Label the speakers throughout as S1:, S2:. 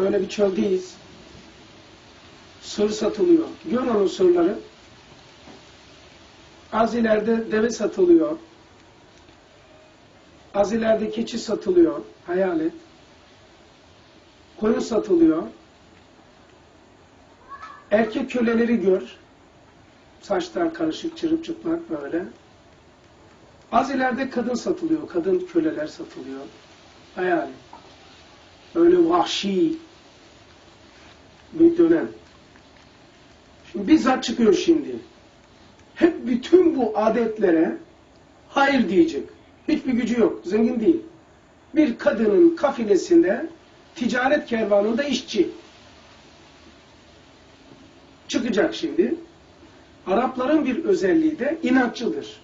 S1: Böyle bir çöldeyiz. Sır satılıyor. Gör onun sırları. Az ileride deve satılıyor. Az ileride keçi satılıyor. Hayal et. Koyun satılıyor. Erkek köleleri gör. Saçlar karışık, çırıp çıplak böyle. Az ileride kadın satılıyor. Kadın köleler satılıyor. Hayal et. Öyle vahşi bir dönem. Şimdi bizzat çıkıyor şimdi. Hep bütün bu adetlere hayır diyecek. Hiçbir gücü yok. Zengin değil. Bir kadının kafilesinde ticaret kervanında işçi. Çıkacak şimdi. Arapların bir özelliği de inatçıdır.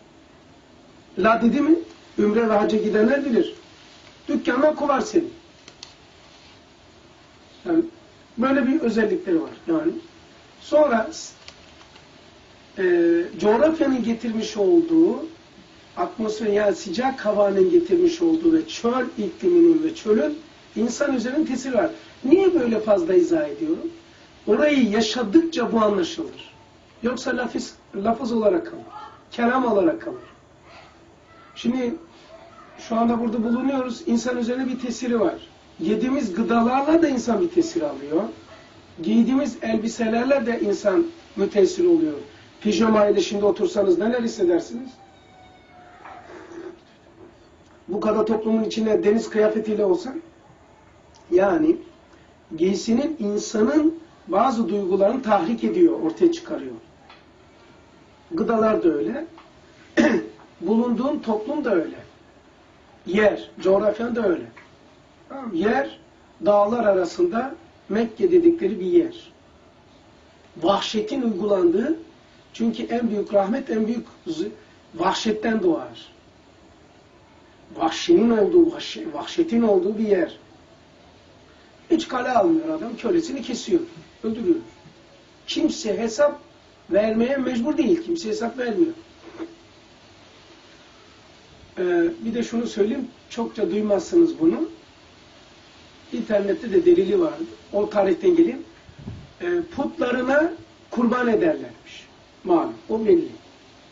S1: La dedi mi? Ümre ve hacca gidenler bilir. Dükkandan kovar seni. Yani böyle bir özellikleri var. Yani sonra e, coğrafyanın getirmiş olduğu atmosfer yani sıcak havanın getirmiş olduğu ve çöl ikliminin ve çölün insan üzerinde tesiri var. Niye böyle fazla izah ediyorum? Orayı yaşadıkça bu anlaşılır. Yoksa lafız, lafız olarak kalır. Kelam olarak kalır. Şimdi şu anda burada bulunuyoruz. İnsan üzerine bir tesiri var. Yediğimiz gıdalarla da insan bir tesir alıyor. Giydiğimiz elbiselerle de insan mütesir oluyor. Pijama ile şimdi otursanız neler hissedersiniz? Bu kadar toplumun içinde deniz kıyafetiyle olsan yani giysinin insanın bazı duygularını tahrik ediyor, ortaya çıkarıyor. Gıdalar da öyle. Bulunduğun toplum da öyle. Yer, coğrafyan da öyle. Tamam, yer dağlar arasında Mekke dedikleri bir yer. Vahşetin uygulandığı çünkü en büyük rahmet en büyük vahşetten doğar. Vahşinin olduğu, vahşe- vahşetin olduğu bir yer. Hiç kale almıyor adam, kölesini kesiyor, öldürüyor. Kimse hesap vermeye mecbur değil, kimse hesap vermiyor. Ee, bir de şunu söyleyeyim, çokça duymazsınız bunu. İnternette de delili vardı. O tarihten geleyim. Ee, putlarına kurban ederlermiş. Malum, o belli.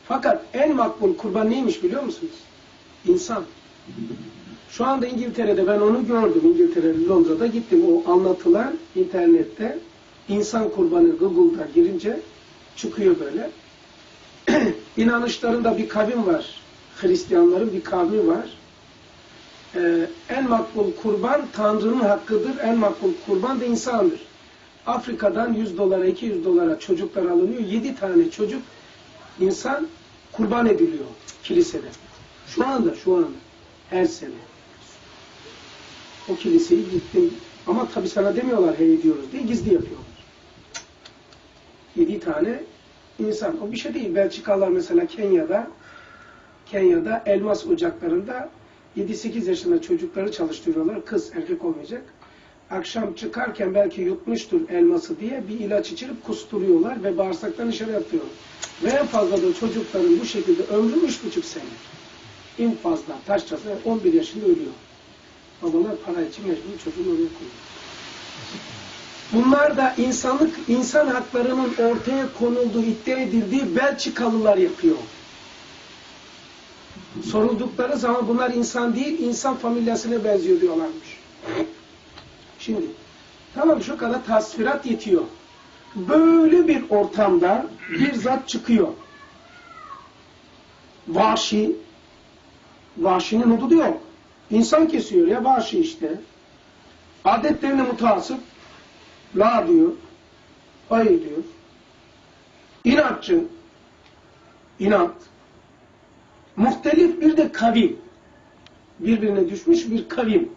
S1: Fakat en makbul kurban neymiş biliyor musunuz? İnsan. Şu anda İngiltere'de ben onu gördüm. İngiltere'de, Londra'da gittim. O anlatılan internette insan kurbanı Google'da girince çıkıyor böyle. İnanışlarında bir kavim var. Hristiyanların bir kavmi var. Ee, en makbul kurban Tanrı'nın hakkıdır. En makbul kurban da insandır. Afrika'dan 100 dolara, 200 dolara çocuklar alınıyor. 7 tane çocuk insan kurban ediliyor kilisede. Şu anda, şu anda. Her sene. O kiliseyi gittim. Ama tabi sana demiyorlar hey diyoruz diye gizli yapıyorlar. Yedi tane insan. O bir şey değil. Belçikalılar mesela Kenya'da Kenya'da elmas ocaklarında 7-8 yaşında çocukları çalıştırıyorlar. Kız, erkek olmayacak. Akşam çıkarken belki yutmuştur elması diye bir ilaç içirip kusturuyorlar ve bağırsaklarını dışarı atıyorlar. Ve en fazla da çocukların bu şekilde ömrü üç buçuk sene. En fazla taşçası 11 yaşında ölüyor. Babalar para için mecbur çocuğunu oraya koyuyor. Bunlar da insanlık, insan haklarının ortaya konulduğu, iddia edildiği Belçikalılar yapıyor. Soruldukları zaman bunlar insan değil, insan familyasına benziyor diyorlarmış. Şimdi, tamam şu kadar tasvirat yetiyor. Böyle bir ortamda bir zat çıkıyor. Vahşi, vahşinin hududu yok. İnsan kesiyor ya vahşi işte. Adetlerine mutasip, la diyor, hayır diyor. İnatçı, inat. Muhtelif bir de kavim. Birbirine düşmüş bir kavim.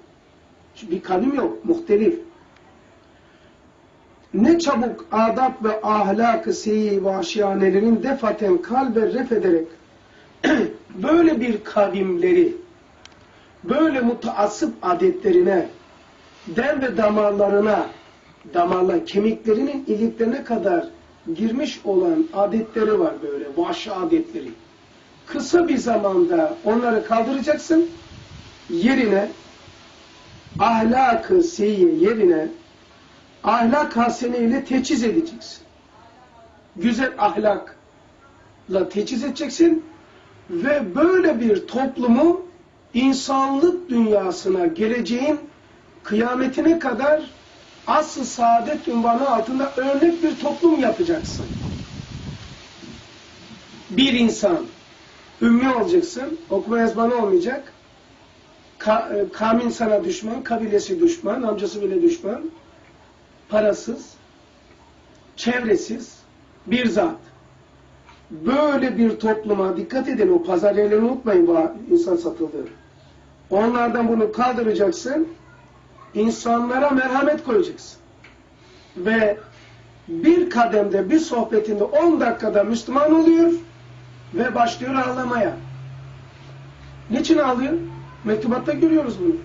S1: Bir kavim yok, muhtelif. Ne çabuk adab ve ahlak-ı seyi vahşiyanelerin defaten kalbe ref ederek böyle bir kavimleri, böyle mutaassıp adetlerine, den ve damarlarına, damarlar, kemiklerinin iliklerine kadar girmiş olan adetleri var böyle, vahşi adetleri. Kısa bir zamanda onları kaldıracaksın, yerine ahlak-ı seyi yerine ahlak haseneyle teçhiz edeceksin. Güzel ahlakla teçhiz edeceksin ve böyle bir toplumu insanlık dünyasına geleceğin kıyametine kadar asıl saadet ünvanı altında örnek bir toplum yapacaksın. Bir insan, ümmi olacaksın, okuma yazmanı olmayacak, Ka, e, kavmin sana düşman, kabilesi düşman, amcası bile düşman, parasız, çevresiz bir zat. Böyle bir topluma dikkat edin, o pazar yerlerini unutmayın bu insan satıldığı. Onlardan bunu kaldıracaksın, insanlara merhamet koyacaksın. Ve bir kademde, bir sohbetinde 10 dakikada Müslüman oluyor ve başlıyor ağlamaya. Niçin ağlıyor? Mektubatta görüyoruz bunu.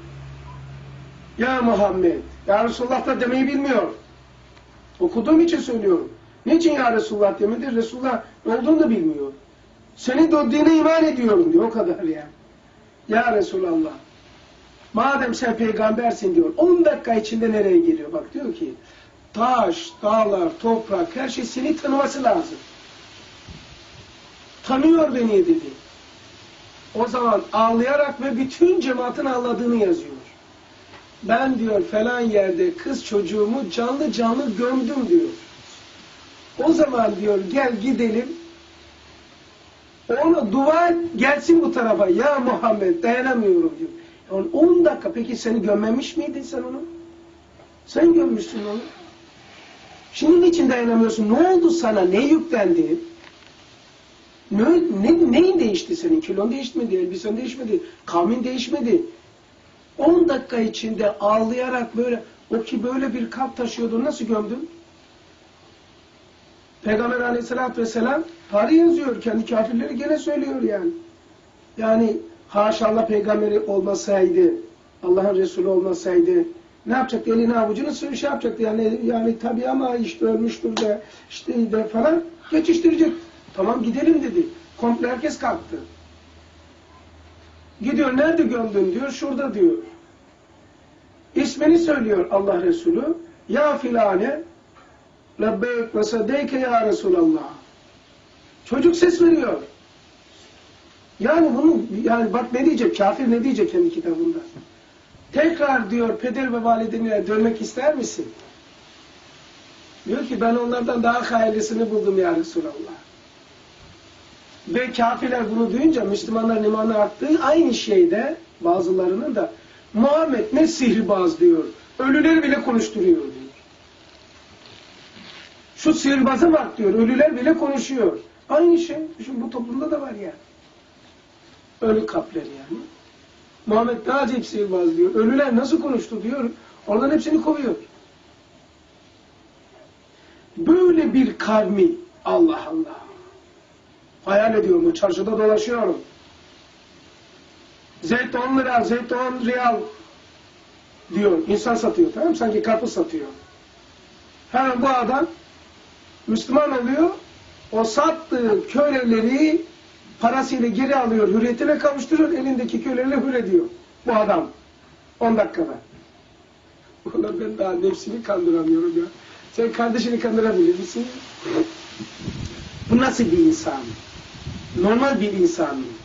S1: Ya Muhammed, Ya Resulullah da demeyi bilmiyor. Okuduğum için söylüyorum. Niçin Ya Resulullah demedi? Resulullah olduğunu da bilmiyor. Senin de dine iman ediyorum diyor o kadar yani. Ya Resulallah. Madem sen peygambersin diyor. 10 dakika içinde nereye geliyor? Bak diyor ki taş, dağlar, toprak her şey seni tanıması lazım. Tanıyor beni dedi. O zaman ağlayarak ve bütün cemaatin ağladığını yazıyor. Ben diyor falan yerde kız çocuğumu canlı canlı gömdüm diyor. O zaman diyor gel gidelim ona dua et, gelsin bu tarafa. Ya Muhammed dayanamıyorum diyor. Yani 10 dakika peki seni gömmemiş miydin sen onu? Sen gömmüşsün onu. Şimdi niçin dayanamıyorsun? Ne oldu sana? Ne yüklendi? Ne, ne, neyin değişti senin? Kilon değişmedi, elbisen değişmedi, kavmin değişmedi. 10 dakika içinde ağlayarak böyle, o ki böyle bir kalp taşıyordu, nasıl gömdün? Peygamber aleyhissalatü vesselam tarih yazıyor, kendi kafirleri gene söylüyor yani. Yani haşallah peygamberi olmasaydı, Allah'ın Resulü olmasaydı, ne yapacaktı? Elini avucunu şey yapacaktı yani, yani tabii ama işte ölmüştür de, işte de falan geçiştirecek. Tamam gidelim dedi. Komple herkes kalktı. Gidiyor nerede gömdün diyor. Şurada diyor. İsmini söylüyor Allah Resulü. Ya filane lebbeyk ve sadeyke ya Resulallah. Çocuk ses veriyor. Yani bunu yani bak ne diyecek? Kafir ne diyecek kendi kitabında? Tekrar diyor peder ve validene dönmek ister misin? Diyor ki ben onlardan daha hayırlısını buldum ya Resulallah. Ve kafirler bunu duyunca Müslümanların imanı arttığı aynı şeyde bazılarının da Muhammed ne sihirbaz diyor. Ölüleri bile konuşturuyor diyor. Şu sihirbaza bak diyor. Ölüler bile konuşuyor. Aynı şey. Şimdi bu toplumda da var ya. Ölü kalpler yani. Muhammed daha acayip sihirbaz diyor. Ölüler nasıl konuştu diyor. Oradan hepsini kovuyor. Böyle bir kavmi Allah Allah. Hayal ediyorum. Çarşıda dolaşıyorum. Zeyt 10 lira, zeyt 10 riyal diyor. İnsan satıyor. Tamam? Sanki karpuz satıyor. Hemen bu adam Müslüman oluyor. O sattığı köleleri parasıyla geri alıyor. Hürriyetine kavuşturuyor. Elindeki köleleri hür ediyor. Bu adam. 10 dakikada. Ulan ben daha nefsimi kandıramıyorum ya. Sen kardeşini kandırabilir misin? Bu nasıl bir insan? Normal bir insan mı?